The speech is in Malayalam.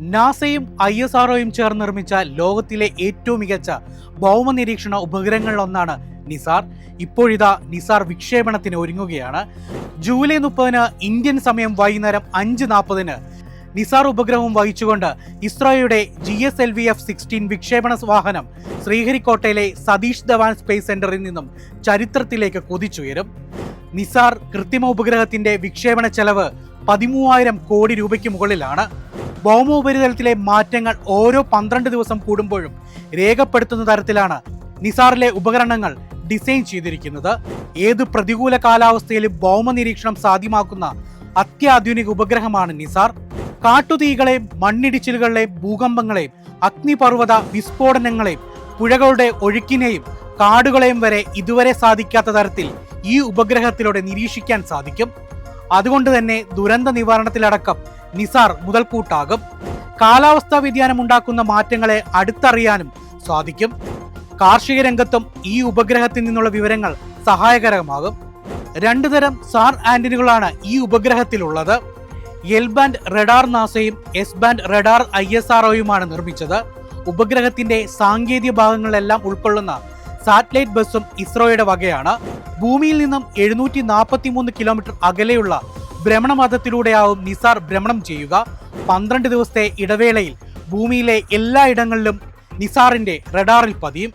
നാസയും ഐ എസ് ആർഒയും ചേർന്ന് നിർമ്മിച്ച ലോകത്തിലെ ഏറ്റവും മികച്ച ഭൗമ നിരീക്ഷണ ഉപഗ്രഹങ്ങളിലൊന്നാണ് നിസാർ. ഇപ്പോഴിതാ നിസാർ വിക്ഷേപണത്തിന് ഒരുങ്ങുകയാണ്. ജൂലൈ മുപ്പതിന് ഇന്ത്യൻ സമയം വൈകുന്നേരം അഞ്ച് നാൽപ്പതിന് നിസാർ ഉപഗ്രഹവും വഹിച്ചുകൊണ്ട് ഇസ്രോയുടെ G S L V F sixteen വിക്ഷേപണ വാഹനം ശ്രീഹരിക്കോട്ടയിലെ സതീഷ് ധവാൻ സ്പേസ് സെന്ററിൽ നിന്നും ചരിത്രത്തിലേക്ക് കുതിച്ചുയരും. നിസാർ കൃത്രിമ ഉപഗ്രഹത്തിന്റെ വിക്ഷേപണ ചെലവ് പതിമൂവായിരം കോടി രൂപയ്ക്ക് മുകളിലാണ്. ഭൗമോപരിതലത്തിലെ മാറ്റങ്ങൾ ഓരോ പന്ത്രണ്ട് ദിവസം കൂടുമ്പോഴും രേഖപ്പെടുത്തുന്ന തരത്തിലാണ് നിസാറിലെ ഉപകരണങ്ങൾ ഡിസൈൻ ചെയ്തിരിക്കുന്നത്. ഏത് പ്രതികൂല കാലാവസ്ഥയിലും ഭൗമ നിരീക്ഷണം സാധ്യമാക്കുന്ന അത്യാധുനിക ഉപഗ്രഹമാണ് നിസാർ. കാട്ടുതീകളെയും മണ്ണിടിച്ചിലുകളെയും ഭൂകമ്പങ്ങളെയും അഗ്നിപർവത വിസ്ഫോടനങ്ങളെയും പുഴകളുടെ ഒഴുക്കിനെയും കാടുകളെയും വരെ ഇതുവരെ സാധിക്കാത്ത തരത്തിൽ ഈ ഉപഗ്രഹത്തിലൂടെ നിരീക്ഷിക്കാൻ സാധിക്കും. അതുകൊണ്ട് തന്നെ ദുരന്ത നിവാരണത്തിലടക്കം നിസാർ മുതൽക്കൂട്ടാകും. കാലാവസ്ഥാ വ്യതിയാനം ഉണ്ടാക്കുന്ന മാറ്റങ്ങളെ അടുത്തറിയാനും സാധിക്കും. കാർഷിക രംഗത്തും ഈ ഉപഗ്രഹത്തിൽ നിന്നുള്ള വിവരങ്ങൾ സഹായകരമാകും. രണ്ടു തരം സാർ ആന്റിനുകളാണ് ഈ ഉപഗ്രഹത്തിലുള്ളത്. L band radar നാസയും S band radar I S ആർഒയുമാണ് നിർമ്മിച്ചത്. ഉപഗ്രഹത്തിന്റെ സാങ്കേതിക ഭാഗങ്ങളെല്ലാം ഉൾക്കൊള്ളുന്ന സാറ്റലൈറ്റ് ബസ്സും ഇസ്രോയുടെ വകയാണ്. ഭൂമിയിൽ നിന്നും എഴുന്നൂറ്റി നാൽപ്പത്തി മൂന്ന് കിലോമീറ്റർ അകലെയുള്ള ഭ്രമണപഥത്തിലൂടെയാവും നിസാർ ഭ്രമണം ചെയ്യുക. പന്ത്രണ്ട് ദിവസത്തെ ഇടവേളയിൽ ഭൂമിയിലെ എല്ലായിടങ്ങളിലും നിസാറിന്റെ റഡാറിൽ പതിയും.